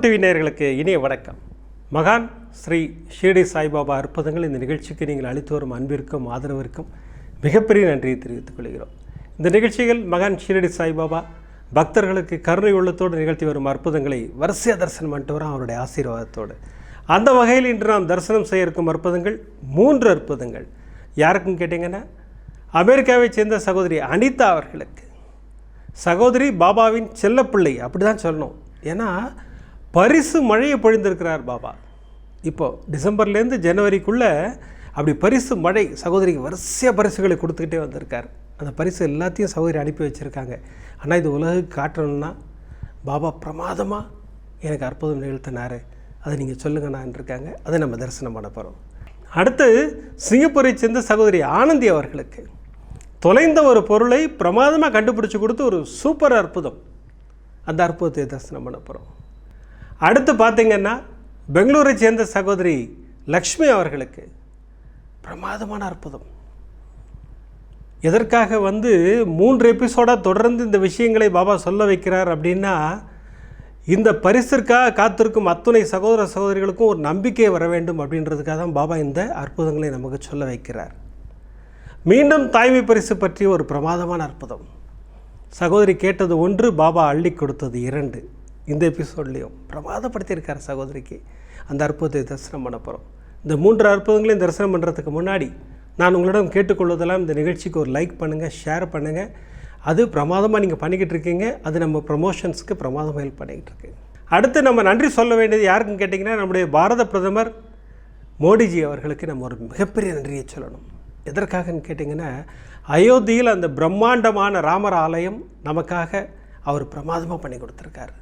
கோபுரம் டிவி நேர்களுக்கு இனிய வணக்கம். மகான் ஸ்ரீ ஷீரடி சாய்பாபா அற்புதங்கள் இந்த நிகழ்ச்சிக்கு நீங்கள் அளித்து வரும் அன்பிற்கும் ஆதரவிற்கும் மிகப்பெரிய நன்றியை தெரிவித்துக் கொள்கிறோம். இந்த நிகழ்ச்சிகள் மகான் ஷீரடி சாய்பாபா பக்தர்களுக்கு கருணை உள்ளத்தோடு நிகழ்த்தி வரும் அற்புதங்களை வரிசையாக தரிசனம் பண்ணிட்டு வரோம் அவருடைய ஆசீர்வாதத்தோடு. அந்த வகையில் இன்று நாம் தரிசனம் செய்ய இருக்கும் அற்புதங்கள் மூன்று அற்புதங்கள். யாருக்கும் கேட்டிங்கன்னா அமெரிக்காவைச் சேர்ந்த சகோதரி அனிதா அவர்களுக்கு. சகோதரி பாபாவின் செல்லப்பிள்ளை அப்படி தான் சொல்லணும். ஏன்னா பரிசு மழையை பொழிந்திருக்கிறார் பாபா. இப்போது டிசம்பர்லேருந்து ஜனவரிக்குள்ளே அப்படி பரிசு மழை சகோதரிக்கு வரிசையாக பரிசுகளை கொடுத்துக்கிட்டே வந்திருக்கார். அந்த பரிசு எல்லாத்தையும் சகோதரி அனுப்பி வச்சுருக்காங்க. ஆனால் இது உலகுக்கு காட்டணும்னா பாபா பிரமாதமாக எனக்கு அற்புதம் நிகழ்த்தினார். அதை நீங்கள் சொல்லுங்கண்ணான் இருக்காங்க அதை நம்ம தரிசனம் பண்ண போகிறோம் அடுத்து சிங்கப்பூரை சேர்ந்த சகோதரி ஆனந்தி அவர்களுக்கு. தொலைந்த ஒரு பொருளை பிரமாதமாக கண்டுபிடிச்சி கொடுத்து ஒரு சூப்பர் அற்புதம். அந்த அற்புதத்தை தரிசனம் பண்ண போகிறோம் அடுத்து பார்த்தீங்கன்னா பெங்களூரை சேர்ந்த சகோதரி லக்ஷ்மி அவர்களுக்கு பிரமாதமான அற்புதம். எதற்காக வந்து மூன்று எபிசோடாக தொடர்ந்து இந்த விஷயங்களை பாபா சொல்ல வைக்கிறார் அப்படின்னா இந்த பரிசிற்காக காத்திருக்கும் அத்துணை சகோதர சகோதரிகளுக்கும் ஒரு நம்பிக்கை வர வேண்டும் அப்படின்றதுக்காக தான் பாபா இந்த அற்புதங்களை நமக்கு சொல்ல வைக்கிறார். மீண்டும் தாய்மை பரிசு பற்றி ஒரு பிரமாதமான அற்புதம். சகோதரி கேட்டது ஒன்று பாபா அள்ளி கொடுத்தது இரண்டு. இந்த எபிசோட்லேயும் பிரமாதப்படுத்தியிருக்கார் சகோதரிக்கு. அந்த அற்புதத்தை தரிசனம் பண்ண போகிறோம் இந்த மூன்று அற்புதங்களையும் தரிசனம் பண்ணுறதுக்கு முன்னாடி நான் உங்களிடம் கேட்டுக்கொள்வதெல்லாம் இந்த நிகழ்ச்சிக்கு ஒரு லைக் பண்ணுங்கள் ஷேர் பண்ணுங்கள் அது பிரமாதமாக நீங்கள் பண்ணிக்கிட்டு இருக்கீங்க. அது நம்ம ப்ரமோஷன்ஸ்க்கு பிரமாதமாக ஹெல்ப் பண்ணிக்கிட்டு இருக்கு. அடுத்து நம்ம நன்றி சொல்ல வேண்டியது யாருக்குன்னு கேட்டிங்கன்னா நம்முடைய பாரத பிரதமர் மோடிஜி அவர்களுக்கு நம்ம ஒரு மிகப்பெரிய நன்றியை சொல்லணும். எதற்காகன்னு கேட்டிங்கன்னா அயோத்தியில் அந்த பிரம்மாண்டமான ராமர் ஆலயம் நமக்காக அவர் பிரமாதமாக பண்ணி கொடுத்துருக்காரு.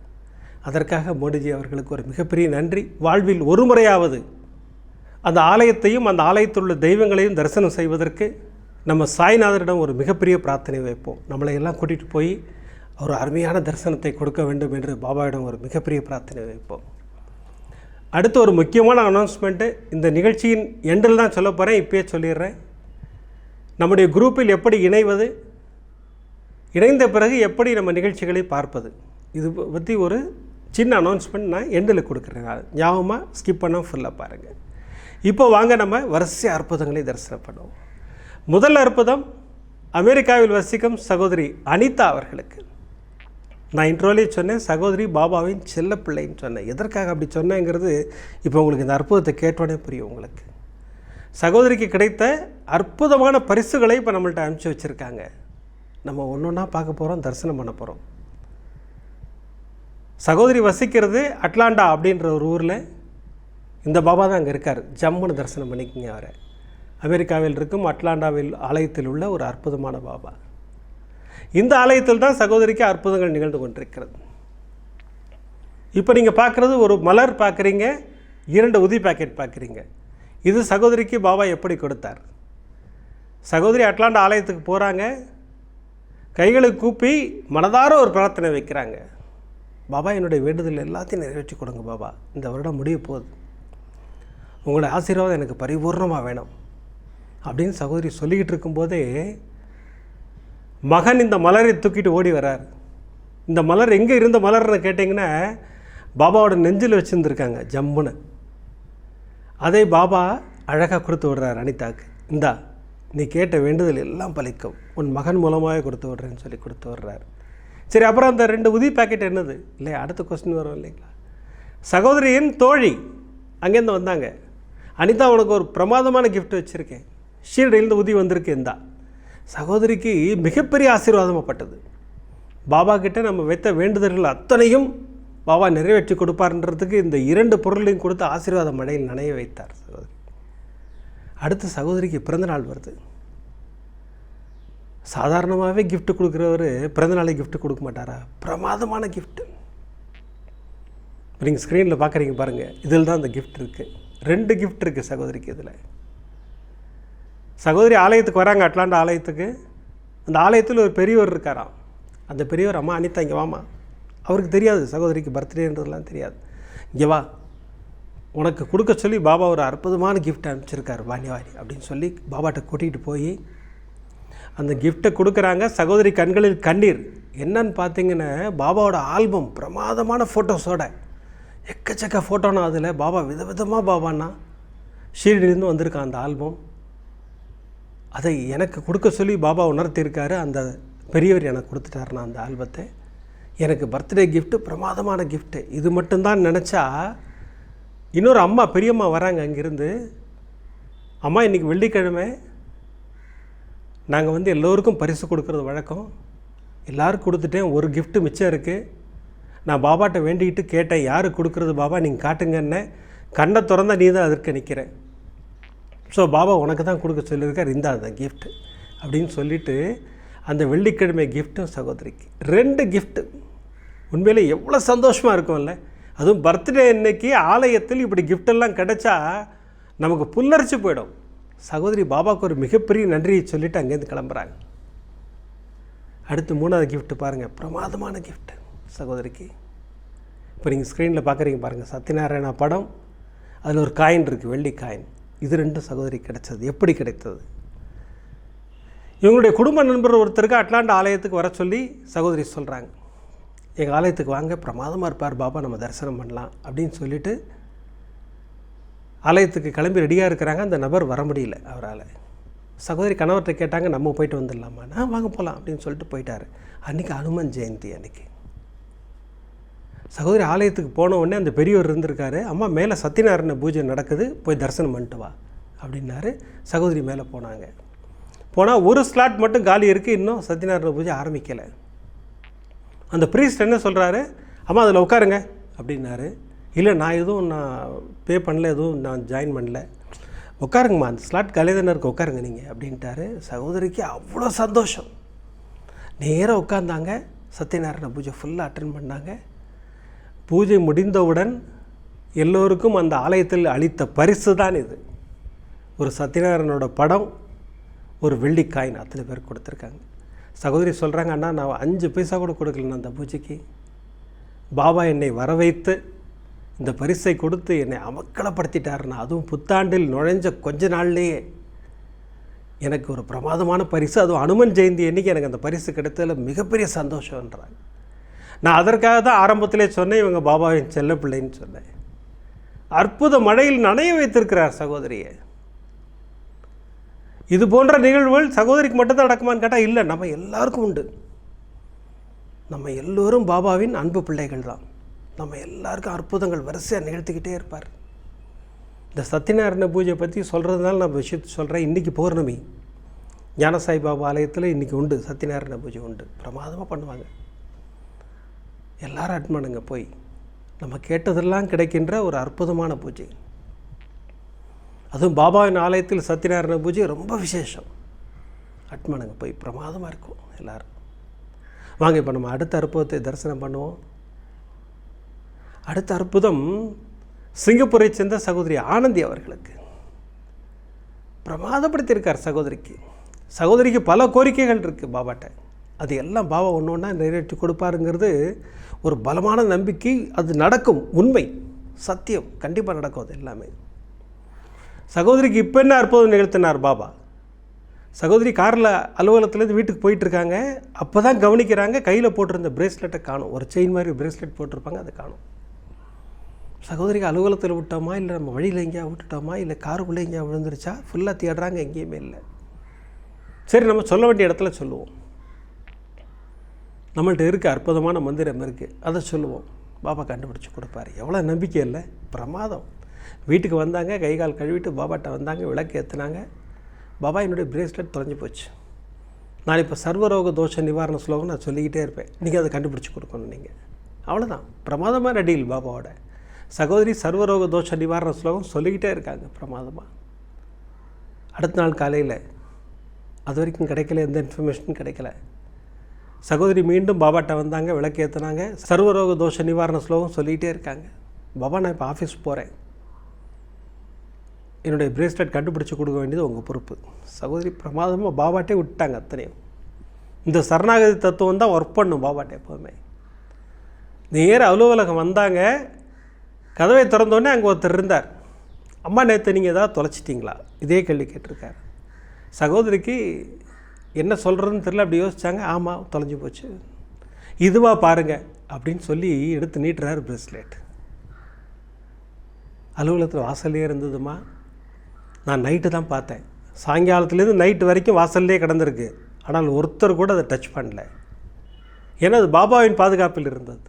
அதற்காக மோடிஜி அவர்களுக்கு ஒரு மிகப்பெரிய நன்றி. வாழ்வில் ஒரு முறையாவது அந்த ஆலயத்தையும் அந்த ஆலயத்தில் உள்ள தெய்வங்களையும் தரிசனம் செய்வதற்கு நம்ம சாய்நாதரிடம் ஒரு மிகப்பெரிய பிரார்த்தனை வைப்போம். நம்மளை எல்லாம் கூட்டிகிட்டு போய் ஒரு அருமையான தரிசனத்தை கொடுக்க வேண்டும் என்று பாபாவிடம் ஒரு மிகப்பெரிய பிரார்த்தனை வைப்போம். அடுத்து ஒரு முக்கியமான அனௌன்ஸ்மெண்ட்டு இந்த நிகழ்ச்சியின் எண்டில் தான் சொல்ல போகிறேன் இப்பயே சொல்லிடுறேன். நம்முடைய குரூப்பில் எப்படி இணைவது இணைந்த பிறகு எப்படி நம்ம நிகழ்ச்சிகளை பார்ப்பது இது பற்றி ஒரு சின்ன அனௌன்ஸ்மெண்ட் நான் எண்டில் கொடுக்குறேன். ஞாபகமாக ஸ்கிப் பண்ணால் ஃபுல்லாக பாருங்கள் இப்போ வாங்க நம்ம வரிசை அற்புதங்களை தரிசனம் பண்ணுவோம். முதல் அற்புதம் அமெரிக்காவில் வசிக்கும் சகோதரி அனிதா அவர்களுக்கு. நான் இன்ட்ரோலேயே சொன்னேன் சகோதரி பாபாவின் செல்லப்பிள்ளைன்னு சொன்னேன். எதற்காக அப்படி சொன்னேங்கிறது இப்போ உங்களுக்கு இந்த அற்புதத்தை கேட்டோடனே புரியும் உங்களுக்கு. சகோதரிக்கு கிடைத்த அற்புதமான பரிசுகளை இப்போ நம்மள்ட்ட அனுப்பிச்சி வச்சுருக்காங்க. நம்ம ஒன்று ஒன்றா பார்க்க போகிறோம் தரிசனம் பண்ண போகிறோம் சகோதரி வசிக்கிறது அட்லாண்டா அப்படின்ற ஒரு ஊரில் இந்த பாபா தான் அங்கே இருக்கார். ஜம்முன்னு தரிசனம் பண்ணிக்கிங்க அவரை. அமெரிக்காவில் இருக்கும் அட்லாண்டாவில் ஆலயத்தில் உள்ள ஒரு அற்புதமான பாபா. இந்த ஆலயத்தில் தான் சகோதரிக்கு அற்புதங்கள் நிகழ்ந்து கொண்டிருக்கிறது. இப்போ நீங்கள் பார்க்குறது ஒரு மலர் பார்க்குறீங்க இரண்டு உதி பாக்கெட் பார்க்குறீங்க இது சகோதரிக்கு பாபா எப்படி கொடுத்தார்? சகோதரி அட்லாண்டா ஆலயத்துக்கு போகிறாங்க கைகளை கூப்பி மனதார ஒரு பிரார்த்தனை வைக்கிறாங்க. பாபா என்னுடைய வேண்டுதல் எல்லாத்தையும் நிறைவேற்றி கொடுங்க பாபா. இந்த வருடம் முடிய போகுது. உங்களோட ஆசீர்வாதம் எனக்கு பரிபூர்ணமாக வேணும். அப்படின்னு சகோதரி சொல்லிக்கிட்டு இருக்கும்போதே மகன் இந்த மலரை தூக்கிட்டு ஓடி வரார். இந்த மலர் எங்கே இருந்த மலர்னு கேட்டிங்கன்னா பாபாவோட நெஞ்சில் வச்சுருந்துருக்காங்க ஜம்முன்னு. அதை பாபா அழகாக கொடுத்து விடுறார் அனிதாக்கு. இந்தா நீ கேட்ட வேண்டுதல் எல்லாம் பலிக்கும். உன் மகன் மூலமாக கொடுத்து விட்றேன்னு சொல்லி கொடுத்து விடுறார். சரி அப்புறம் அந்த ரெண்டு உதி பாக்கெட் என்னது? இல்லையா அடுத்த கொஸ்டின் வரும் இல்லைங்களா? சகோதரியின் தோழி அங்கேருந்து வந்தாங்க. அனிதா உனக்கு ஒரு பிரமாதமான கிஃப்ட் வச்சுருக்கேன். ஷீரடியிலேருந்து உதி வந்திருக்கு இந்தா. சகோதரிக்கு மிகப்பெரிய ஆசீர்வாதமாகப்பட்டது பாபா கிட்ட நம்ம வைத்த வேண்டுதல்கள் அத்தனையும் பாபா நிறைவேற்றி கொடுப்பார்ன்றதுக்கு இந்த இரண்டு பொருளையும் கொடுத்து ஆசீர்வாத மழையில் நனைய வைத்தார் சகோதரி. அடுத்து சகோதரிக்கு பிறந்தநாள் வருது. சாதாரணமாகவே கிஃப்ட் கொடுக்குறவர் பிறந்தநாளைக்கு கிஃப்ட் கொடுக்க மாட்டாரா? பிரமாதமான கிஃப்ட்டு நீங்கள் ஸ்க்ரீனில் பார்க்குறீங்க பாருங்கள் இதில் தான் அந்த கிஃப்ட் இருக்குது ரெண்டு கிஃப்ட் இருக்குது சகோதரிக்கு இதில். சகோதரி ஆலயத்துக்கு வராங்க அட்லாண்டா ஆலயத்துக்கு. அந்த ஆலயத்தில் ஒரு பெரியவர் இருக்காராம். அந்த பெரியவர் அம்மா அனிதா இங்கே வாமா அவருக்கு தெரியாது சகோதரிக்கு பர்த்டேன்றதுலாம் தெரியாது. இங்கே வா. உனக்கு கொடுக்க சொல்லி பாபா ஒரு அற்புதமான கிஃப்ட் அனுப்பிச்சிருக்காரு வாணி வாணி அப்படின்னு சொல்லி பாபாட்ட கூட்டிகிட்டு போய் அந்த கிஃப்ட்டை கொடுக்குறாங்க. சகோதரி கண்களில் கண்ணீர். என்னன்னு பார்த்தீங்கன்னா பாபாவோட ஆல்பம் பிரமாதமான ஃபோட்டோஸோட எக்கச்சக்க ஃபோட்டோனா அதில். பாபா விதவிதமாக பாபான்னா ஷீரடியிலேருந்து வந்திருக்கான் அந்த ஆல்பம் அதை எனக்கு கொடுக்க சொல்லி பாபா உணர்த்தியிருக்காரு. அந்த பெரியவர் எனக்கு கொடுத்துட்டாருண்ணா அந்த ஆல்பத்தை எனக்கு பர்த்டே கிஃப்ட்டு பிரமாதமான கிஃப்ட்டு இது மட்டும்தான் நினச்சா இன்னொரு அம்மா பெரியம்மா வராங்க அங்கேருந்து. அம்மா இன்றைக்கி வெள்ளிக்கிழமை. நாங்கள் வந்து எல்லோருக்கும் பரிசு கொடுக்கறது வழக்கம். எல்லோரும் கொடுத்துட்டேன். ஒரு கிஃப்ட்டு மிச்சம் இருக்குது நான் பாபாட்ட வேண்டிக்கிட்டு கேட்டேன். யாருக்கு கொடுக்குறது பாபா? நீங்கள் காட்டுங்கன்னே. கண்ணை திறந்த நீ தான் அதற்கு நிற்கிற ஸோ பாபா உனக்கு தான் கொடுக்க சொல்லியிருக்கார். இந்த அந்த கிஃப்ட் அப்படின்னு சொல்லிவிட்டு அந்த வெள்ளிக்கிழமை கிஃப்ட்டும் சகோதரிக்கு. ரெண்டு கிஃப்ட்டு உண்மையிலே எவ்வளோ சந்தோஷமாக இருக்கும்ல. அதுவும் பர்த்டே அன்னைக்கு ஆலயத்தில் இப்படி கிஃப்டெல்லாம் கிடச்சா கிடைச்சா நமக்கு புல்லரிச்சு போயிடும். சகோதரி பாபாவுக்கு ஒரு மிகப்பெரிய நன்றியை சொல்லிவிட்டு அங்கேருந்து கிளம்புறாங்க. அடுத்து மூணாவது கிஃப்ட்டு பாருங்கள் பிரமாதமான கிஃப்ட்டு சகோதரிக்கு. இப்போ நீங்கள் ஸ்க்ரீனில் பார்க்குறீங்க பாருங்கள் சத்யநாராயணா படம். அதில் ஒரு காயின் இருக்குது வெள்ளி காயின் இது ரெண்டும் சகோதரி கிடைச்சது. எப்படி கிடைத்தது? இவங்களுடைய குடும்ப நண்பர் ஒருத்தருக்கு அட்லாண்ட் ஆலயத்துக்கு வர சொல்லி சகோதரி சொல்கிறாங்க எங்கள் ஆலயத்துக்கு வாங்க பிரமாதமாக இருப்பார் பாபா நம்ம தரிசனம் பண்ணலாம் அப்படின்னு சொல்லிவிட்டு ஆலயத்துக்கு கிளம்பி ரெடியாக இருக்கிறாங்க. அந்த நபர் வர முடியல அவரால். சகோதரி கணவர்கிட்ட கேட்டாங்க நம்ம போயிட்டு வந்துடலாமா? நான் வாங்க போகலாம் அப்படின்னு சொல்லிட்டு போயிட்டார். அன்றைக்கி அனுமன் ஜெயந்தி அன்னைக்கு. சகோதரி ஆலயத்துக்கு போன உடனே அந்த பெரியவர் இருந்திருக்காரு. அம்மா மேலே சத்யநாராயண பூஜை நடக்குது போய் தரிசனம் பண்ணிட்டு வா அப்படின்னாரு. சகோதரி மேலே போனாங்க. போனால் ஒரு ஸ்லாட் மட்டும் காலி இருக்குது இன்னும் சத்யநாராயண பூஜை ஆரம்பிக்கலை. அந்த ப்ரீஸ்ட் என்ன சொல்கிறாரு அம்மா அதில் உட்காருங்க அப்படின்னாரு. இல்லை நான் எதுவும் நான் பே பண்ணல எதுவும் நான் ஜாயின் பண்ணல. உட்காருங்கம்மா அந்த ஸ்லாட் காலையில் தானே இருக்க உட்காருங்க நீங்கள் அப்படின்ட்டாரு. சகோதரிக்கு அவ்வளோ சந்தோஷம். நேராக உட்காந்தாங்க சத்யநாராயண பூஜை ஃபுல்லாக அட்டன் பண்ணாங்க. பூஜை முடிந்தவுடன் எல்லோருக்கும் அந்த ஆலயத்தில் அளித்த பரிசு தான் இது. ஒரு சத்யநாராயணனோட படம் ஒரு வெள்ளி காயின் அத்தனை பேர் கொடுத்துருக்காங்க. சகோதரி சொல்கிறாங்க அண்ணா நான் அஞ்சு பைசா கூட கொடுக்கல அந்த பூஜைக்கு. பாபா என்னை வர வைத்து இந்த பரிசை கொடுத்து என்னை அமக்களப்படுத்திட்டாருன்னா அதுவும் புத்தாண்டில் நுழைஞ்ச கொஞ்ச நாள்லேயே. எனக்கு ஒரு பிரமாதமான பரிசு அதுவும் அனுமன் ஜெயந்தி அன்னைக்கு எனக்கு அந்த பரிசு கிடைத்ததில் மிகப்பெரிய சந்தோஷன்றாங்க நான் அதற்காக தான் ஆரம்பத்திலே சொன்னேன் இவங்க பாபாவின் செல்ல பிள்ளைன்னு சொன்னேன். அற்புத மழையில் நனைய வைத்திருக்கிறார் சகோதரியை. இது போன்ற நிகழ்வுகள் சகோதரிக்கு மட்டும்தான் நடக்குமான்னு கேட்டால் இல்லை நம்ம எல்லாருக்கும் உண்டு. நம்ம எல்லோரும் பாபாவின் அன்பு பிள்ளைகள் தான். நம்ம எல்லாருக்கும் அற்புதங்கள் வரிசையாக நிகழ்த்திக்கிட்டே இருப்பார். இந்த சத்தியநாராயண பூஜை பற்றி சொல்கிறதுனால நான் விஷயத்தை சொல்கிறேன் இன்றைக்கி பௌர்ணமி. ஞானசாய் பாபா ஆலயத்தில் இன்றைக்கி உண்டு. சத்தியநாராயண பூஜை உண்டு. பிரமாதமாக பண்ணுவாங்க. எல்லாரும் அட்மானுங்க போய் நம்ம கேட்டதெல்லாம் கிடைக்கின்ற ஒரு அற்புதமான பூஜை. அதுவும் பாபாவின் ஆலயத்தில் சத்யநாராயண பூஜை ரொம்ப விசேஷம். அட்மானுங்க போய் பிரமாதமாக இருக்கும் எல்லாரும். வாங்க இப்போ நம்ம அடுத்த அற்புதத்தை தரிசனம் பண்ணுவோம். அடுத்த அற்புதம் சிங்கப்பூரை சேர்ந்த சகோதரி ஆனந்தி அவர்களுக்கு. பிரமாதப்படுத்தியிருக்கார் சகோதரிக்கு. சகோதரிக்கு பல கோரிக்கைகள் இருக்குது பாபாட்ட. அது எல்லாம் பாபா ஒன்று ஒன்றா நிறைவேற்றி கொடுப்பாருங்கிறது ஒரு பலமான நம்பிக்கை. அது நடக்கும் உண்மை சத்தியம் கண்டிப்பாக நடக்கும் அது எல்லாமே. சகோதரிக்கு இப்போ என்ன அற்புதம் நிகழ்த்தினார் பாபா? சகோதரி காரில் அலுவலகத்துலேருந்து வீட்டுக்கு போயிட்டுருக்காங்க. அப்போ தான் கவனிக்கிறாங்க கையில் போட்டிருந்த பிரேஸ்லெட்டை காணும். ஒரு செயின் மாதிரி பிரேஸ்லெட் போட்டிருப்பாங்க அதை காணும். சகோதரிக்கு அலுவலகத்தில் விட்டோமா? இல்லை நம்ம வழியில் எங்கேயா விட்டுட்டோமா? இல்லை காருக்குள்ளே எங்கேயா விழுந்துருச்சா? ஃபுல்லாக தேடுறாங்க எங்கேயுமே இல்லை. சரி நம்ம சொல்ல வேண்டிய இடத்துல சொல்லுவோம். நம்மள்கிட்ட இருக்க அற்புதமான மந்திரம் இருக்குது அதை சொல்லுவோம். பாபா கண்டுபிடிச்சி கொடுப்பாரு. எவ்வளோ நம்பிக்கை இல்லை? பிரமாதம். வீட்டுக்கு வந்தாங்க கை கால் கழுவிட்டு பாபாட்ட வந்தாங்க விளக்கு ஏற்றுனாங்க பாபா என்னுடைய பிரேஸ்லெட் தொலைஞ்சு போச்சு. நான் இப்போ சர்வரோக தோஷ நிவாரண ஸ்லோகம் நான் சொல்லிக்கிட்டே இருப்பேன். நீங்கள் அதை கண்டுபிடிச்சி கொடுக்கணும் நீங்கள் அவ்வளோதான் பிரமாதமாக ரெடியில் பாபாவோட. சகோதரி சர்வரோக தோஷ நிவாரண ஸ்லோகம் சொல்லிக்கிட்டே இருக்காங்க பிரமாதமாக அடுத்த நாள் காலையில் அது வரைக்கும் கிடைக்கல எந்த இன்ஃபர்மேஷனும் கிடைக்கல. சகோதரி மீண்டும் பாபாட்ட வந்தாங்க விளக்கு ஏற்றினாங்க சர்வரோக தோஷ நிவாரண ஸ்லோகம் சொல்லிக்கிட்டே இருக்காங்க. பாபா நான் இப்போ ஆஃபீஸ் போகிறேன் என்னுடைய பிரேஸ்லெட் கண்டுபிடிச்சி கொடுக்க வேண்டியது உங்கள் பொறுப்பு. சகோதரி பிரமாதமாக பாபாட்டே விட்டாங்க அத்தனையும். இந்த சரணாகதி தத்துவம் தான் ஒர்க் பண்ணும் பாபாட்டே எப்போதுமே. நேர அலுவலகம் வந்தாங்க கதவை திறந்தோடனே அங்கே ஒருத்தர் இருந்தார். அம்மா நேற்று நீங்கள் ஏதாவது தொலைச்சிட்டிங்களா? இதே கேள்வி கேட்டிருக்கார். சகோதரிக்கு என்ன சொல்கிறதுன்னு தெரியல அப்படி யோசிச்சாங்க. ஆமாம் தொலைஞ்சு போச்சு. இதுவாக பாருங்கள் அப்படின்னு சொல்லி எடுத்து நீட்டுறாரு பிரேஸ்லெட். அலுவலகத்தில் வாசல்லே இருந்ததுமா? நான் நைட்டு தான் பார்த்தேன். சாயங்காலத்துலேருந்து நைட்டு வரைக்கும் வாசல்லே கிடந்திருக்கு. ஆனால் ஒருத்தர் கூட அதை டச் பண்ணல. ஏன்னா அது பாபாவின் பாதுகாப்பில் இருந்தது.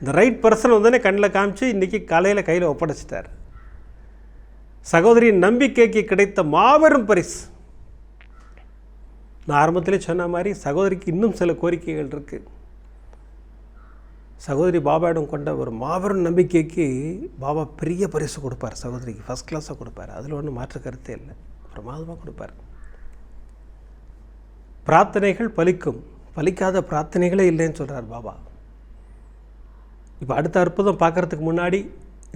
இந்த ரைட் பர்சன் வந்தோடனே கண்ணில் காமிச்சு இன்றைக்கி காலையில் கையில் ஒப்படைச்சிட்டார். சகோதரியின் நம்பிக்கைக்கு கிடைத்த மாபெரும் பரிசு. நான் ஆரம்பத்திலே சொன்ன மாதிரி சகோதரிக்கு இன்னும் சில கோரிக்கைகள் இருக்குது சகோதரி பாபாவிடம் கொண்ட ஒரு மாபெரும் நம்பிக்கைக்கு பாபா பெரிய பரிசு கொடுப்பார் சகோதரிக்கு ஃபஸ்ட் கிளாஸாக கொடுப்பார். அதில் ஒன்றும் மாற்று கருத்தே இல்லை. பிரமாதமாக கொடுப்பார். பிரார்த்தனைகள் பலிக்கும். பலிக்காத பிரார்த்தனைகளே இல்லைன்னு சொல்கிறார் பாபா. இப்போ அடுத்த அற்புதம் பார்க்குறதுக்கு முன்னாடி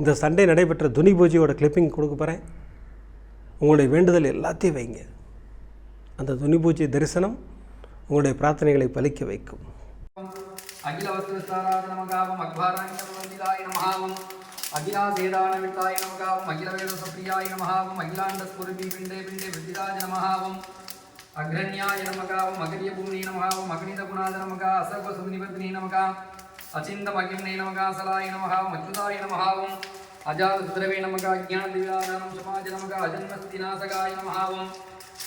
இந்த சண்டே நடைபெற்ற துனி பூஜையோட கிளிப்பிங் கொடுக்க போகிறேன் உங்களுடைய வேண்டுதல் எல்லாத்தையும் வைங்க. அந்த துனி பூஜை தரிசனம் உங்களுடைய பிரார்த்தனைகளை பலிக்க வைக்கும். அகில வஸ்துஸ்தாராத நமகாவம் அக்பாராய நமகாவம் அகிலா சேதான விட்டாய நமகாவம் அகில வேத சப்ரியாய நமகாவம் அகிலாண்ட ஸ்புருபி பிண்டே பிண்டே விருத்திராஜ நமகாவம் அக்ரண்யாய நமகாவம் அகரிய பூமி நமகாவம் அக்னித குணாத நமகா அசர்வ சுனிவர்த்தினி நமகா అచింతమగ్నే నమకాసలాయ నమ మచ్యుతాయ నమ ఓం అజాతద్రవే నమక అజ్ఞానదివ్యానం సమాజ నమక అజన్మస్తి నాశకాయ నమ ఓం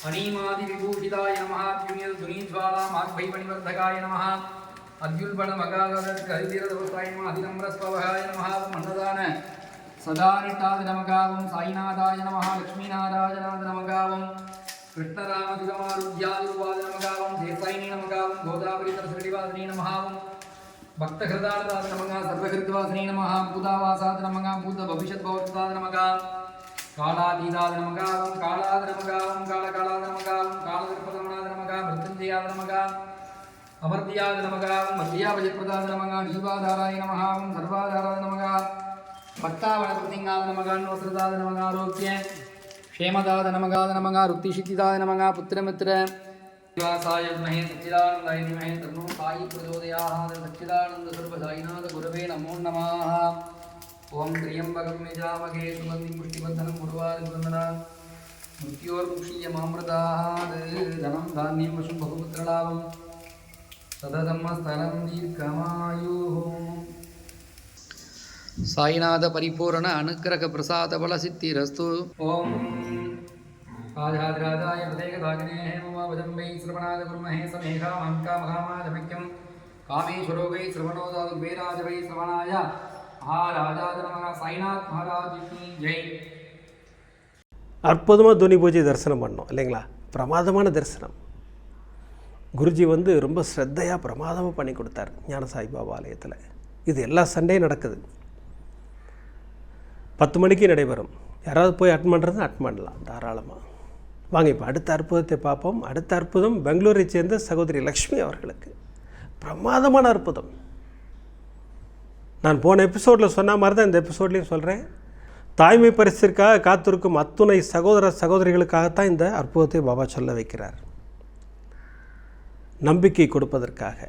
అణీమాదివిభూషితాయ నమ ద్యునీర్ధ్వాలామాగ్భైపణివర్ధకాయ నమ అద్యుల్బణమకాదహరితీరదవస్థాయ నమ అధినమ్రస్పవహాయ నమ ఓం అన్నదాన సదానిష్టాది నమకావం సాయినాథాయ నమ లక్ష్మీనారాయణాద నమకావం కృష్ణరామసుగమారుధ్యాదుర్వాద నమకావం దేశాయిని నమకావం గోదావరి సరస్వతివాసిని నమహావం கிருஷ்ணராமதிகமாருத்யாதிருவாத நமகாவம் தேசாயினி நமகாவம் கோதாவரி தரசடிவாதினி நமகாவம் பக்தஹிருதாரதாத நமகா சர்வகிருத்வாசினி நமஹா பூதாவாசாத நமகா பூத பவிஷத் பவத்தாத நமகா. காலாதீதாத நமகாவம் காலாத நமகாவம் காலகாலாத நமகாவம் காலதிருப்பதமனாத நமகா மிருத்யுஞ்சயாத நமகா அமர்த்தியாத நமகாவம் மத்தியாபஜப்பிரதாத நமகா ஜீவாதாராய நமகாவம் சர்வாதாராத நமகா பக்தாவனபிரதிங்காத நமகா நோசிரதாத நமகா ஆரோக்கிய க்ஷேமதாத நமகாத शिवासाय विद्महे सच्चिदानन्दाय धीमहि तन्नो साई प्रचोदयात् सच्चिदानन्दस्वरूपसाईनाथ गुरवे नमो नमः ॐ त्र्यम्बकं यजामहे सुगन्धिं पुष्टिवर्धनं गुरुवादिवन्दना मृत्योर्मुक्षीयमामृतात् धनं धान्यं वशुं बहुपुत्रलाभं सततमस्तनं दीर्घमायुः साईनाथ परिपूर्ण अनुग्रह प्रसाद बल सिद्धिरस्तु ओम ஆதிராதிராதாய பிரதேகதாகினேஹே மமாவதம்பை சிரவணாத குருமஹே சமேகா மங்கா மகாமாதமிக்கம் காமேஸ்வரோகை சிரவணோதாது வேராஜவை சிரவணாய மகாராஜாத நமக மகாராஜிக்கு ஜெய். அற்புதமாக துணி பூஜை தரிசனம் பண்ணோம் இல்லைங்களா? பிரமாதமான தரிசனம். குருஜி வந்து ரொம்ப ஸ்ரத்தையாக பிரமாதமாக பண்ணி கொடுத்தார் ஞான சாய்பாபா ஆலயத்தில். இது எல்லா சண்டையும் நடக்குது. பத்து மணிக்கு நடைபெறும். யாராவது போய் அட்டன் பண்ணுறதுன்னா அட்டன் பண்ணலாம் தாராளமாக வாங்க இப்போ அடுத்த அற்புதத்தை பார்ப்போம். அடுத்த அற்புதம் பெங்களூரை சேர்ந்த சகோதரி லக்ஷ்மி அவர்களுக்கு. பிரமாதமான அற்புதம். நான் போன எபிசோடில் சொன்ன மாதிரி தான் இந்த எபிசோட்லேயும் சொல்கிறேன் தாய்மை பரிசிற்காக காத்திருக்கும் அத்துணை சகோதர சகோதரிகளுக்காகத்தான் இந்த அற்புதத்தை பாபா சொல்ல வைக்கிறார். நம்பிக்கை கொடுப்பதற்காக.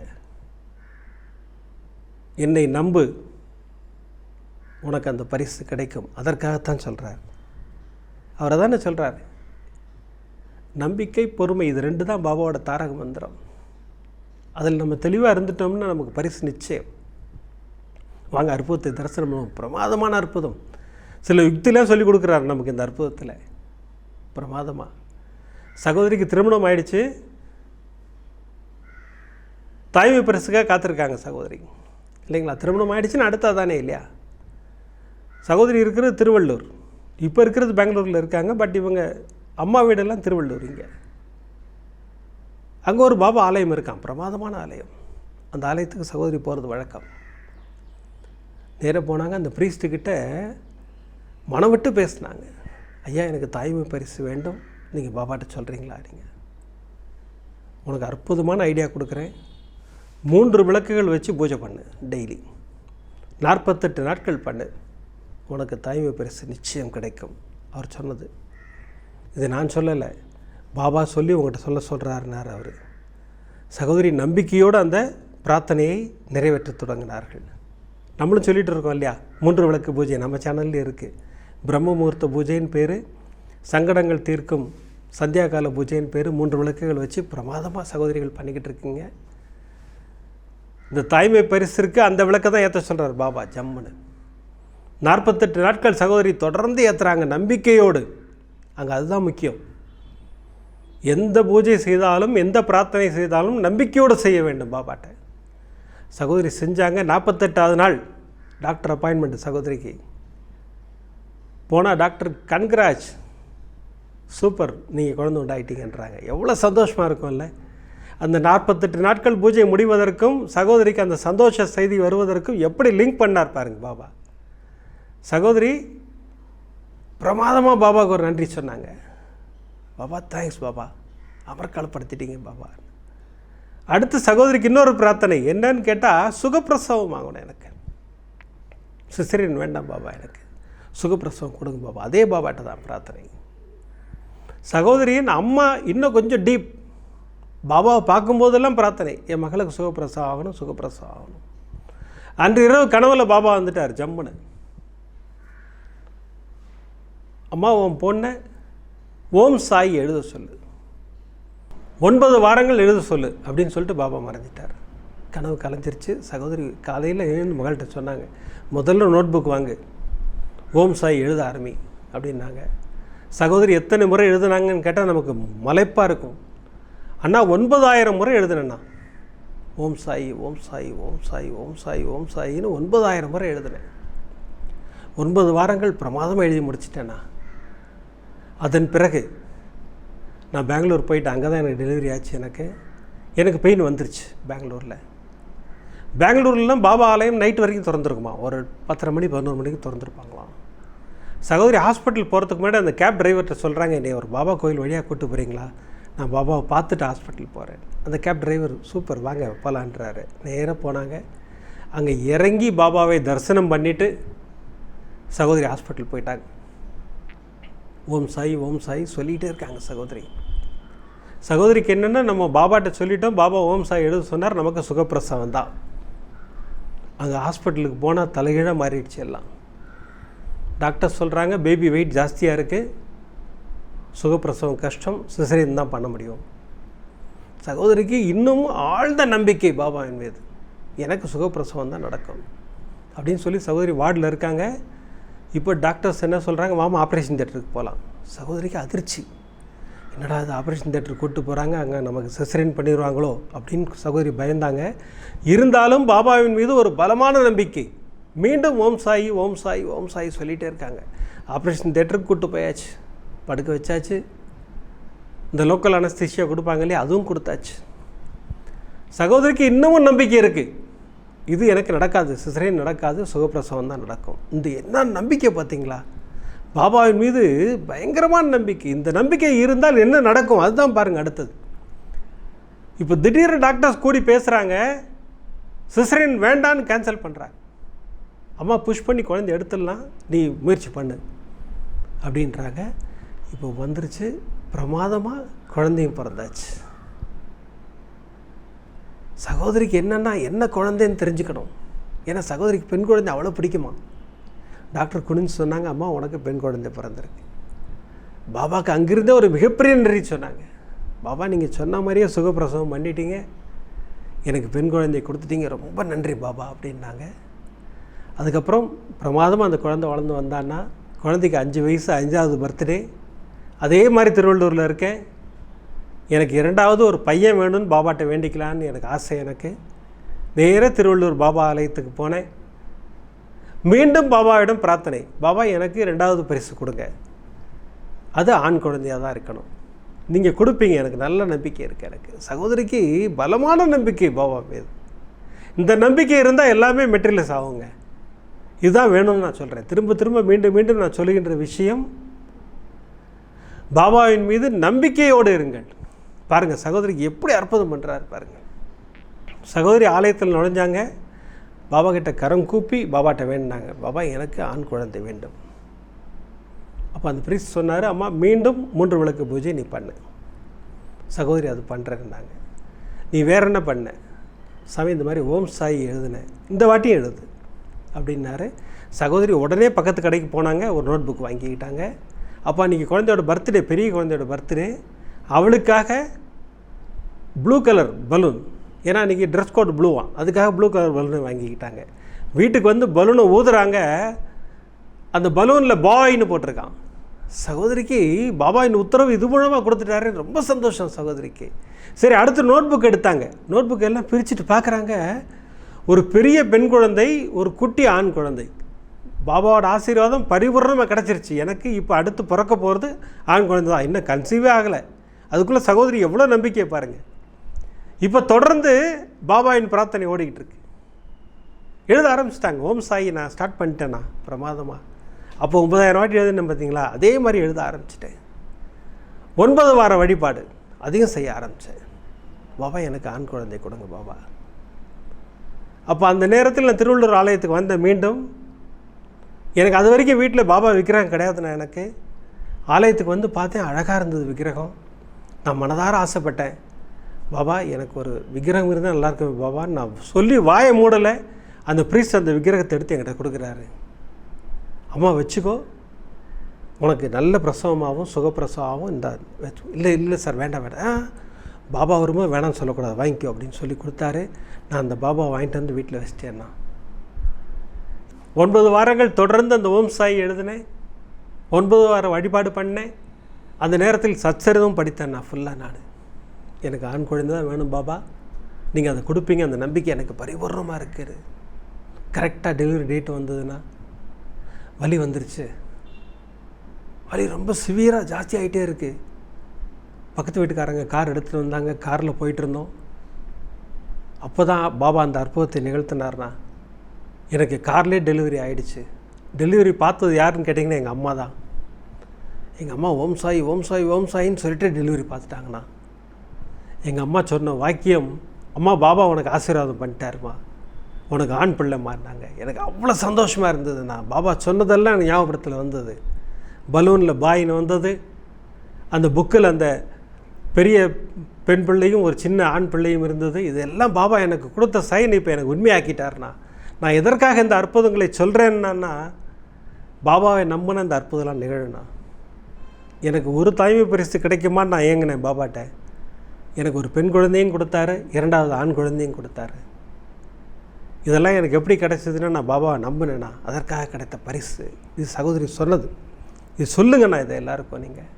என்னை நம்பு. உனக்கு அந்த பரிசு கிடைக்கும். அதற்காகத்தான் சொல்கிறார் அவரை தானே சொல்கிறார் நம்பிக்கை பொறுமை இது ரெண்டு தான் பாபாவோட தாரக மந்திரம். அதில் நம்ம தெளிவாக இருந்துட்டோம்னா நமக்கு பரிசு நிச்சயம். வாங்க அற்புதத்தை தரிசனம் பண்ணுவோம் பிரமாதமான அற்புதம். சில யுக்திலாம் சொல்லி கொடுக்குறாரு நமக்கு இந்த அற்புதத்தில். பிரமாதமாக சகோதரிக்கு திருமணம் ஆயிடுச்சு. தாய்மை பரிசுக்காக காத்திருக்காங்க சகோதரி. இல்லைங்களா? திருமணம் ஆயிடுச்சுன்னு அடுத்தா தானே இல்லையா? சகோதரி இருக்கிறது திருவள்ளூர். இப்போ இருக்கிறது பெங்களூரில் இருக்காங்க பட் இவங்க அம்மா வீடெல்லாம் திருவள்ளூர் இங்கே. அங்கே ஒரு பாபா ஆலயம் இருக்கான் பிரமாதமான ஆலயம். அந்த ஆலயத்துக்கு சகோதரி போகிறது வழக்கம். நேராக போனாங்க அந்த ப்ரீஸ்ட்டுக்கிட்ட மனம் விட்டு பேசினாங்க. ஐயா எனக்கு தாய்மை பரிசு வேண்டும். நீங்கள் பாபாட்ட சொல்கிறீங்களா நீங்கள் உனக்கு அற்புதமான ஐடியா கொடுக்குறேன். மூன்று விளக்குகள் வச்சு பூஜை பண்ணு டெய்லி நாற்பத்தெட்டு நாட்கள் பண்ணு. உனக்கு தாய்மை பரிசு நிச்சயம் கிடைக்கும். அவர் சொன்னது. இது நான் சொல்லலை. பாபா சொல்லி உங்கள்கிட்ட சொல்ல சொல்கிறாருனார் அவர். சகோதரி நம்பிக்கையோடு அந்த பிரார்த்தனையை நிறைவேற்ற தொடங்கினார்கள். நம்மளும் சொல்லிகிட்டு இருக்கோம் இல்லையா? மூன்று விளக்கு பூஜை நம்ம சேனல்லே இருக்குது பிரம்ம முகூர்த்த பூஜைன்னு பேர் சங்கடங்கள் தீர்க்கும் சந்தியாகால பூஜையின் பேர் மூன்று விளக்குகள் வச்சு பிரமாதமாக சகோதரிகள் பண்ணிக்கிட்டு இருக்கீங்க. இந்த தாய்மை பரிசிற்கு அந்த விளக்கை தான் ஏற்ற சொல்கிறார் பாபா ஜம்முன்னு. நாற்பத்தெட்டு நாட்கள் சகோதரி தொடர்ந்து ஏற்றுறாங்க நம்பிக்கையோடு. அங்கே அதுதான் முக்கியம். எந்த பூஜை செய்தாலும் எந்த பிரார்த்தனை செய்தாலும் நம்பிக்கையோடு செய்ய வேண்டும் பாபாட்ட. சகோதரி செஞ்சாங்க நாற்பத்தெட்டாவது நாள். டாக்டர் அப்பாயின்மெண்ட் சகோதரிக்கு. போனால் டாக்டர் கன்கிராஜ் சூப்பர் நீங்கள் குழந்தை உண்டாயிட்டீங்கன்றாங்க. எவ்வளோ சந்தோஷமாக இருக்கும்ல. அந்த நாற்பத்தெட்டு நாட்கள் பூஜை முடிவதற்கும் சகோதரிக்கு அந்த சந்தோஷ செய்தி வருவதற்கும் எப்படி லிங்க் பண்ணார் பாருங்க பாபா. சகோதரி பிரமாதமாக பாபாவுக்கு ஒரு நன்றி சொன்னாங்க. பாபா தேங்க்ஸ் பாபா. அமர்க்காலப்படுத்திட்டீங்க பாபா. அடுத்து சகோதரிக்கு இன்னொரு பிரார்த்தனை. என்னன்னு கேட்டால் சுகப்பிரசவம் வாங்கணும் எனக்கு. சிசரின் வேண்டாம் பாபா எனக்கு. சுகப்பிரசவம் கொடுங்க பாபா. அதே பாபாட்ட தான் பிரார்த்தனை. சகோதரியின் அம்மா இன்னும் கொஞ்சம் டீப் பாபாவை பார்க்கும்போதெல்லாம் பிரார்த்தனை. என் மகளுக்கு சுகப்பிரசவம் ஆகணும் சுகப்பிரசவம் ஆகணும். அன்று இரவு கனவில் பாபா வந்துட்டார் ஜம்முன்னு. அம்மா உன் பொண்ணை ஓம் சாய் எழுத சொல்லு. ஒன்பது வாரங்கள் எழுத சொல்லு அப்படின்னு சொல்லிட்டு பாபா மறைஞ்சிட்டார் கனவு கலைஞ்சிருச்சு. சகோதரி காலையில் எழுந்து மகள்கிட்ட சொன்னாங்க முதல்ல நோட் புக் வாங்கு. ஓம் சாய் எழுத ஆரம்பி அப்படின்னாங்க. சகோதரி எத்தனை முறை எழுதுனாங்கன்னு கேட்டால் நமக்கு மலைப்பாக இருக்கும். அண்ணா ஒன்பதாயிரம் முறை எழுதுனேண்ணா. ஓம் சாய் ஓம் சாய் ஓம் சாய் ஓம் சாய் ஓம் சாயின்னு ஒன்பதாயிரம் முறை எழுதுனேன். ஒன்பது வாரங்கள் பிரமாதமாக எழுதி முடிச்சிட்டேண்ணா. அதன் பிறகு நான் பெங்களூர் போயிட்டு அங்கே தான் எனக்கு டெலிவரி ஆச்சு எனக்கு. எனக்கு பெயின் வந்துருச்சு பெங்களூரில். பெங்களூர்லாம் பாபா ஆலயம் நைட் வரைக்கும் திறந்துருக்குமா? ஒரு பத்தரை மணி பதினோரு மணிக்கு திறந்துருப்பாங்களாம். சகோதரி ஹாஸ்பிட்டல் போகிறதுக்கு முன்னாடி அந்த கேப் டிரைவர்கிட்ட சொல்கிறாங்க என்னை ஒரு பாபா கோயில் வழியாக கூட்டு போகிறீங்களா நான் பாபாவை பார்த்துட்டு ஹாஸ்பிட்டல் போகிறேன் அந்த கேப் டிரைவர் சூப்பர் வாங்க போகலான்றாரு நேராக போனாங்க. அங்கே இறங்கி பாபாவை தரிசனம் பண்ணிவிட்டு சகோதரி ஹாஸ்பிட்டல் போயிட்டாங்க. ஓம் சாய் ஓம் சாய் சொல்லிகிட்டே இருக்காங்க சகோதரி. சகோதரிக்கு என்னென்னா நம்ம பாபாட்ட சொல்லிட்டோம். பாபா ஓம் சாய் எழுத சொன்னார். நமக்கு சுகப்பிரசவம் தான். அங்கே ஹாஸ்பிட்டலுக்கு போனால் தலைகீழாக மாறிடுச்சு எல்லாம். டாக்டர் சொல்கிறாங்க பேபி வெயிட் ஜாஸ்தியாக இருக்குது சுகப்பிரசவம் கஷ்டம். சிசரியன் தான் பண்ண முடியும். சகோதரிக்கு இன்னும் ஆழ்ந்த நம்பிக்கை பாபா மீது. எனக்கு சுகப்பிரசவம் தான் நடக்கும். அப்படின்னு சொல்லி சகோதரி வார்டில் இருக்காங்க. இப்போ டாக்டர்ஸ் என்ன சொல்கிறாங்க மாமா ஆப்ரேஷன் தேட்டருக்கு போகலாம் சகோதரிக்கு அதிர்ச்சி. என்னடா அது ஆப்ரேஷன் தேட்டருக்கு கூப்பிட்டு போகிறாங்க அங்கே நமக்கு சிசரின் பண்ணிடுவாங்களோ? அப்படின்னு சகோதரி பயந்தாங்க. இருந்தாலும் பாபாவின் மீது ஒரு பலமான நம்பிக்கை. மீண்டும் ஓம் சாயி ஓம் சாய் ஓம் சாய் சொல்லிகிட்டே இருக்காங்க. ஆப்ரேஷன் தேட்டருக்கு கூப்பிட்டு போயாச்சு. படுக்க வச்சாச்சு. இந்த லோக்கல் அனஸ்திஷியா கொடுப்பாங்க இல்லையா? அதுவும் கொடுத்தாச்சு. சகோதரிக்கு இன்னமும் நம்பிக்கை இருக்குது இது எனக்கு நடக்காது சிசரேன் நடக்காது சுகப்பிரசவம் தான் நடக்கும். இந்த என்ன நம்பிக்கை பார்த்தீங்களா? பாபாவின் மீது பயங்கரமான நம்பிக்கை. இந்த நம்பிக்கை இருந்தால் என்ன நடக்கும்? அதுதான் பாருங்கள் அடுத்தது. இப்போ திடீர்னு டாக்டர்ஸ் கூடி பேசுகிறாங்க சிசரின் வேண்டான்னு கேன்சல் பண்ணுறாங்க அம்மா புஷ் பண்ணி குழந்தை எடுத்துடலாம் நீ முயற்சி பண்ணு அப்படின்றாங்க. இப்போ வந்துருச்சு பிரமாதமாக குழந்தையும் பிறந்தாச்சு. சகோதரிக்கு என்னென்னா என்ன குழந்தைன்னு தெரிஞ்சுக்கணும். ஏன்னா சகோதரிக்கு பெண் குழந்தை அவ்வளோ பிடிக்குமா? டாக்டர் குனிஞ்சு சொன்னாங்க அம்மா உனக்கு பெண் குழந்தை பிறந்திருக்கு. பாபாவுக்கு அங்கிருந்தே ஒரு மிகப்பெரிய நன்றி சொன்னாங்க. பாபா நீங்கள் சொன்ன மாதிரியே சுகப்பிரசவம் பண்ணிட்டீங்க. எனக்கு பெண் குழந்தை கொடுத்துட்டீங்க. ரொம்ப நன்றி பாபா அப்படின்னாங்க. அதுக்கப்புறம் பிரமாதமாக அந்த குழந்தை வளர்ந்து வந்தான்னா குழந்தைக்கு அஞ்சு வயசு அஞ்சாவது பர்த்டே. அதே மாதிரி திருவள்ளூரில் இருக்கேன். எனக்கு இரண்டாவது ஒரு பையன் வேணும்னு பாபாட்ட வேண்டிக்கலான்னு எனக்கு ஆசை எனக்கு. நேராக திருவள்ளூர் பாபா ஆலயத்துக்கு போனேன். மீண்டும் பாபாவிடம் பிரார்த்தனை. பாபா எனக்கு ரெண்டாவது பரிசு கொடுங்க. அது ஆண் குழந்தையாக தான் இருக்கணும். நீங்கள் கொடுப்பீங்க. எனக்கு நல்ல நம்பிக்கை இருக்குது எனக்கு. சகோதரிக்கு பலமான நம்பிக்கை பாபா மீது. இந்த நம்பிக்கை இருந்தால் எல்லாமே மெட்டீரியல்ஸ் ஆகுங்க. இதுதான் வேணும்னு நான் சொல்கிறேன் திரும்ப திரும்ப மீண்டும் மீண்டும் நான் சொல்லுகின்ற விஷயம் பாபாவின் மீது நம்பிக்கையோடு இருங்கள். பாருங்கள் சகோதரிக்கு எப்படி அற்புதம் பண்ணுறாரு பாருங்கள் சகோதரி ஆலயத்தில் நுழைஞ்சாங்க. பாபா கிட்ட கரம் கூப்பி பாபாட்ட வேண்டினாங்க. பாபா எனக்கு ஆண் குழந்தை வேண்டும். அப்போ அந்த பிரிஸ் சொன்னார் அம்மா மீண்டும் மூன்று விளக்கு பூஜை நீ பண்ணு. சகோதரி அது பண்ணுறேன்னாங்க நீ வேற என்ன பண்ண? சாமி இந்த மாதிரி ஓம் சாய் எழுதுனேன் இந்த வாட்டியும் எழுது. அப்படின்னாரு. சகோதரி உடனே பக்கத்து கடைக்கு போனாங்க ஒரு நோட் புக் வாங்கிக்கிட்டாங்க. அப்போ அன்றைக்கி குழந்தையோட பர்த்டே பெரிய குழந்தையோட பர்த்டே. அவளுக்காக ப்ளூ கலர் பலூன் ஏன்னா இன்றைக்கி ட்ரெஸ் கோட் ப்ளூவான் அதுக்காக ப்ளூ கலர் பலூனை வாங்கிக்கிட்டாங்க. வீட்டுக்கு வந்து பலூனை ஊதுறாங்க. அந்த பலூனில் பாய்னு போட்டிருக்கான். சகோதரிக்கு பாபா இந்த உத்தரவு இது மூலமாக கொடுத்துட்டாரு. ரொம்ப சந்தோஷம் சகோதரிக்கு. சரி அடுத்து நோட் புக் எடுத்தாங்க. நோட் புக் எல்லாம் பிரிச்சுட்டு பார்க்குறாங்க ஒரு பெரிய பெண் குழந்தை ஒரு குட்டி ஆண் குழந்தை. பாபாவோட ஆசீர்வாதம் பரிபூர்ணமாக கிடச்சிருச்சு. எனக்கு இப்போ அடுத்து பிறக்க போகிறது ஆண் குழந்தை தான் இன்னும் கன்சீவே ஆகலை. அதுக்குள்ளே சகோதரி எவ்வளோ நம்பிக்கை பாருங்கள் இப்போ தொடர்ந்து பாபாவின் பிரார்த்தனை ஓடிக்கிட்டு இருக்கு. எழுத ஆரம்பிச்சிட்டாங்க. ஓம் சாயி நான் ஸ்டார்ட் பண்ணிட்டேண்ணா பிரமாதமாக அப்போ ஒன்பதாயிரம் வாட்டி எழுதுனேன் பார்த்தீங்களா? அதே மாதிரி எழுத ஆரம்பிச்சிட்டேன். ஒன்பது வார வழிபாடு அதையும் செய்ய ஆரம்பித்தேன் பாபா எனக்கு ஆண் குழந்தை கொடுங்க பாபா. அப்போ அந்த நேரத்தில் நான் திருவள்ளூர் ஆலயத்துக்கு வந்தேன் மீண்டும் எனக்கு அது வரைக்கும் வீட்டில் பாபா விக்கிரகம் கிடையாதுண்ணா எனக்கு. ஆலயத்துக்கு வந்து பார்த்தேன் அழகாக இருந்தது விக்கிரகம். நான் மனதார ஆசைப்பட்டேன். பாபா எனக்கு ஒரு விக்கிரகம் இருந்தால் நல்லா இருக்கும். பாபா நான் சொல்லி வாயை மூடலை. அந்த ப்ரீஸ்ட் அந்த விக்கிரகத்தை எடுத்து என்கிட்ட கொடுக்குறாரு. அம்மா வச்சுக்கோ. உனக்கு நல்ல பிரசவமாகவும் சுகப்பிரசவமாகவும் இந்த வச்சு இல்லை இல்லை சார் வேண்டாம் வேண்டாம். ஆ பாபா வருமா வேணாம்னு சொல்லக்கூடாது. வாங்கிக்கோ அப்படின்னு சொல்லி கொடுத்தாரு. நான் அந்த பாபா வாங்கிட்டு வந்து வீட்டில் வச்சிட்டேன்னா ஒன்பது வாரங்கள் தொடர்ந்து அந்த ஓம் சாய் எழுதினேன். ஒன்பது வாரம் வழிபாடு பண்ணேன். அந்த நேரத்தில் சச்சரிதம் படித்தேன் நான் ஃபுல்லாக நான். எனக்கு ஆண் குழந்தை தான் வேணும் பாபா. நீங்கள் அதை கொடுப்பீங்க அந்த நம்பிக்கை எனக்கு பரிபூர்ணமாக இருக்குது. கரெக்டாக டெலிவரி டேட் வந்ததுன்னா வலி வந்துருச்சு. வலி ரொம்ப சிவியராக ஜாஸ்தி ஆகிட்டே இருக்குது பக்கத்து வீட்டுக்காரங்க கார் எடுத்துகிட்டு வந்தாங்க காரில் போயிட்டுருந்தோம் அப்போ தான் பாபா அந்த அற்புதத்தை நிகழ்த்தினார்னா எனக்கு கார்லேயே டெலிவரி ஆகிடுச்சு டெலிவரி பார்த்தது யாருன்னு கேட்டிங்கன்னா எங்கள் அம்மா தான். எங்கள் அம்மா ஓம் சாய் ஓம் சாய் ஓம் சாயின்னு சொல்லிட்டு டெலிவரி பார்த்துட்டாங்கண்ணா. எங்கள் அம்மா சொன்ன வாக்கியம் அம்மா பாபா உனக்கு ஆசீர்வாதம் பண்ணிட்டாருமா. உனக்கு ஆண் பிள்ளை மாறினாங்க. எனக்கு அவ்வளோ சந்தோஷமாக இருந்ததுண்ணா. பாபா சொன்னதெல்லாம் எனக்கு ஞாபகத்தில் வந்தது. பலூனில் பாயின்னு வந்தது. அந்த புக்கில் அந்த பெரிய பெண் பிள்ளையும் ஒரு சின்ன ஆண் பிள்ளையும் இருந்தது. இதெல்லாம் பாபா எனக்கு கொடுத்த சைன் இப்போ எனக்கு உண்மையாக்கிட்டார்ண்ணா. நான் எதற்காக இந்த அற்புதங்களை சொல்கிறேன்னா பாபாவை நம்பின இந்த அற்புதம்லாம் நிகழுண்ணா எனக்கு ஒரு தாய்மை பரிசு கிடைக்குமான்னு நான் ஏங்கினேன் பாபாட்ட. எனக்கு ஒரு பெண் குழந்தையும் கொடுத்தாரு இரண்டாவது ஆண் குழந்தையும் கொடுத்தாரு. இதெல்லாம் எனக்கு எப்படி கிடைச்சதுன்னா நான் பாபாவை நம்பினேண்ணா அதற்காக கிடைத்த பரிசு. இது சகோதரி சொன்னது. இது சொல்லுங்கண்ணா இதை எல்லாருக்கும் நீங்கள்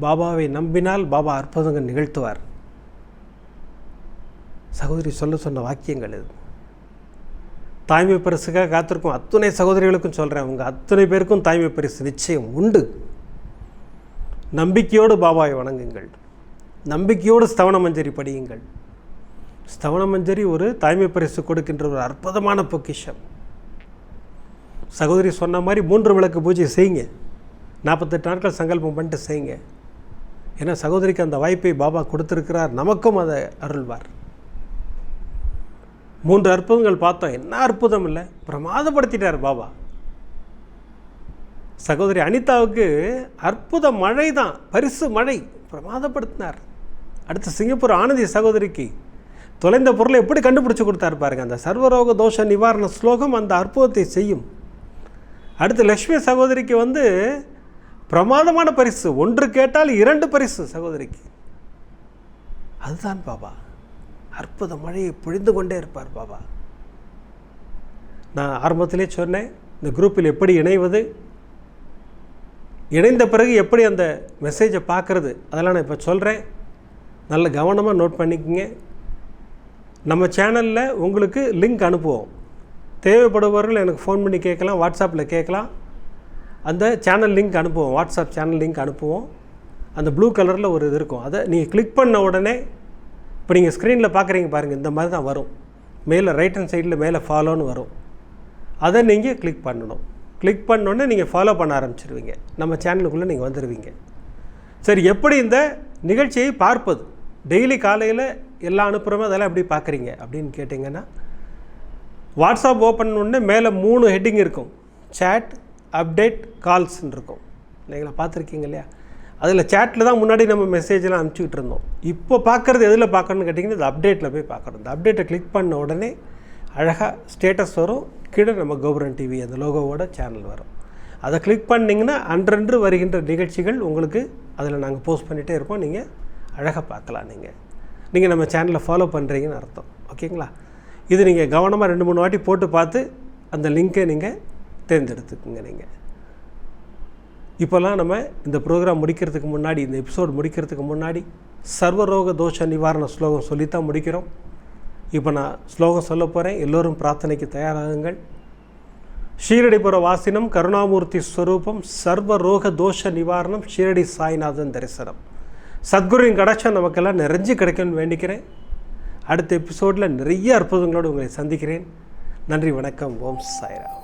பாபாவை நம்பினால் பாபா அற்புதங்கள் நிகழ்த்துவார். சகோதரி சொல்ல சொன்ன வாக்கியங்கள் இது. தாய்மை பரிசுக்காக காத்திருக்கும் அத்துணை சகோதரிகளுக்கும் சொல்கிறேன் உங்கள் அத்துணை பேருக்கும் தாய்மை பரிசு நிச்சயம் உண்டு. நம்பிக்கையோடு பாபாவை வணங்குங்கள். நம்பிக்கையோடு ஸ்தவன மஞ்சரி படியுங்கள். ஸ்தவன மஞ்சரி ஒரு தாய்மை பரிசு கொடுக்கின்ற ஒரு அற்புதமான பொக்கிஷம். சகோதரி சொன்ன மாதிரி மூன்று விளக்கு பூஜை செய்யுங்க. நாற்பத்தெட்டு நாட்கள் சங்கல்பம் பண்ணிட்டு செய்யுங்க. ஏன்னா சகோதரிக்கு அந்த வாய்ப்பை பாபா கொடுத்துருக்கிறார். நமக்கும் அதை அருள்வார். மூன்று அற்புதங்கள் பார்த்தோம். என்ன அற்புதம் இல்லை? பிரமாதப்படுத்திட்டார் பாபா. சகோதரி அனிதாவுக்கு அற்புத மழை தான் பரிசு மழை பிரமாதப்படுத்தினார். அடுத்து சிங்கப்பூர் ஆனந்தி சகோதரிக்கு தொலைந்த பொருளை எப்படி கண்டுபிடிச்சு கொடுத்தாரு பாருங்க. அந்த சர்வரோக தோஷ நிவாரண ஸ்லோகம் அந்த அற்புதத்தை செய்யும். அடுத்து லக்ஷ்மி சகோதரிக்கு வந்து பிரமாதமான பரிசு ஒன்று கேட்டால் இரண்டு பரிசு சகோதரிக்கு. அதுதான் பாபா. அற்புத மழையை பொழிந்து கொண்டே இருப்பார் பாபா. நான் ஆரம்பத்திலே சொன்னேன் இந்த குரூப்பில் எப்படி இணைவது இணைந்த பிறகு எப்படி அந்த மெசேஜை பார்க்குறது? அதெல்லாம் நான் இப்போ சொல்கிறேன் நல்ல கவனமாக நோட் பண்ணிக்கோங்க. நம்ம சேனலில் உங்களுக்கு லிங்க் அனுப்புவோம். தேவைப்படுபவர்கள் எனக்கு ஃபோன் பண்ணி கேட்கலாம் வாட்ஸ்அப்பில் கேட்கலாம். அந்த சேனல் லிங்க் அனுப்புவோம். வாட்ஸ்அப் சேனல் லிங்க் அனுப்புவோம். அந்த ப்ளூ கலரில் ஒரு இது இருக்கும். அதை நீங்கள் கிளிக் பண்ண உடனே இப்போ நீங்கள் ஸ்க்ரீனில் பார்க்குறீங்க பாருங்கள் இந்த மாதிரி தான் வரும். மேலே ரைட் ஹேண்ட் சைடில் மேலே ஃபாலோன்னு வரும். அதை நீங்கள் கிளிக் பண்ணணும். கிளிக் பண்ணோன்னே நீங்கள் ஃபாலோ பண்ண ஆரம்பிச்சிருவீங்க. நம்ம சேனலுக்குள்ளே நீங்கள் வந்துடுவீங்க சரி எப்படி இந்த நிகழ்ச்சியை பார்ப்பது? டெய்லி காலையில் எல்லாம் அனுப்புகிறோமோ அதெல்லாம் எப்படி பார்க்குறீங்க? அப்படின்னு கேட்டிங்கன்னா வாட்ஸ்அப் ஓப்பன் உடனே மேலே மூணு ஹெட்டிங் இருக்கும். சேட் அப்டேட் கால்ஸ்ன்னு இருக்கும் இல்லைங்களா பார்த்துருக்கீங்க இல்லையா? அதில் சேட்டில் தான் முன்னாடி நம்ம மெசேஜெலாம் அனுப்பிச்சிக்கிட்டு இருந்தோம். இப்போ பார்க்குறது எதில் பார்க்கணும்னு கேட்டிங்கன்னா இந்த அப்டேட்டில் போய் பார்க்கணும். இந்த அப்டேட்டை கிளிக் பண்ண உடனே அழகாக ஸ்டேட்டஸ் வரும். கீழே நம்ம கோபுரம் டிவி அந்த லோகோவோட சேனல் வரும். அதை கிளிக் பண்ணிங்கன்னா அன்றன்று வருகின்ற நிகழ்ச்சிகள் உங்களுக்கு அதில் நாங்கள் போஸ்ட் பண்ணிகிட்டே இருப்போம். நீங்கள் அழகாக பார்க்கலாம் நீங்கள் நீங்கள் நம்ம சேனலை ஃபாலோ பண்ணுறீங்கன்னு அர்த்தம். ஓகேங்களா? இது நீங்கள் கவனமாக ரெண்டு மூணு வாட்டி போட்டு பார்த்து அந்த லிங்க்கை நீங்கள் தேர்ந்தெடுத்துக்குங்க நீங்கள் இப்போல்லாம் நம்ம இந்த ப்ரோக்ராம் முடிக்கிறதுக்கு முன்னாடி இந்த எபிசோட் முடிக்கிறதுக்கு முன்னாடி சர்வரோக தோஷ நிவாரண ஸ்லோகம் சொல்லித்தான் முடிக்கிறோம். இப்போ நான் ஸ்லோகம் சொல்ல போகிறேன் எல்லோரும் பிரார்த்தனைக்கு தயாராகுங்கள். ஷீரடிபுர வாசினம் கருணாமூர்த்தி ஸ்வரூபம் சர்வ ரோக தோஷ நிவாரணம் ஷீரடி சாய்நாதன் தரிசனம். சத்குருவின் கடாட்சம் நமக்கெல்லாம் நிறைஞ்சு கிடைக்கும்னு வேண்டிக்கிறேன். அடுத்த எபிசோடில் நிறைய அற்புதங்களோடு உங்களை சந்திக்கிறேன். நன்றி வணக்கம். ஓம் சாய்ராம்.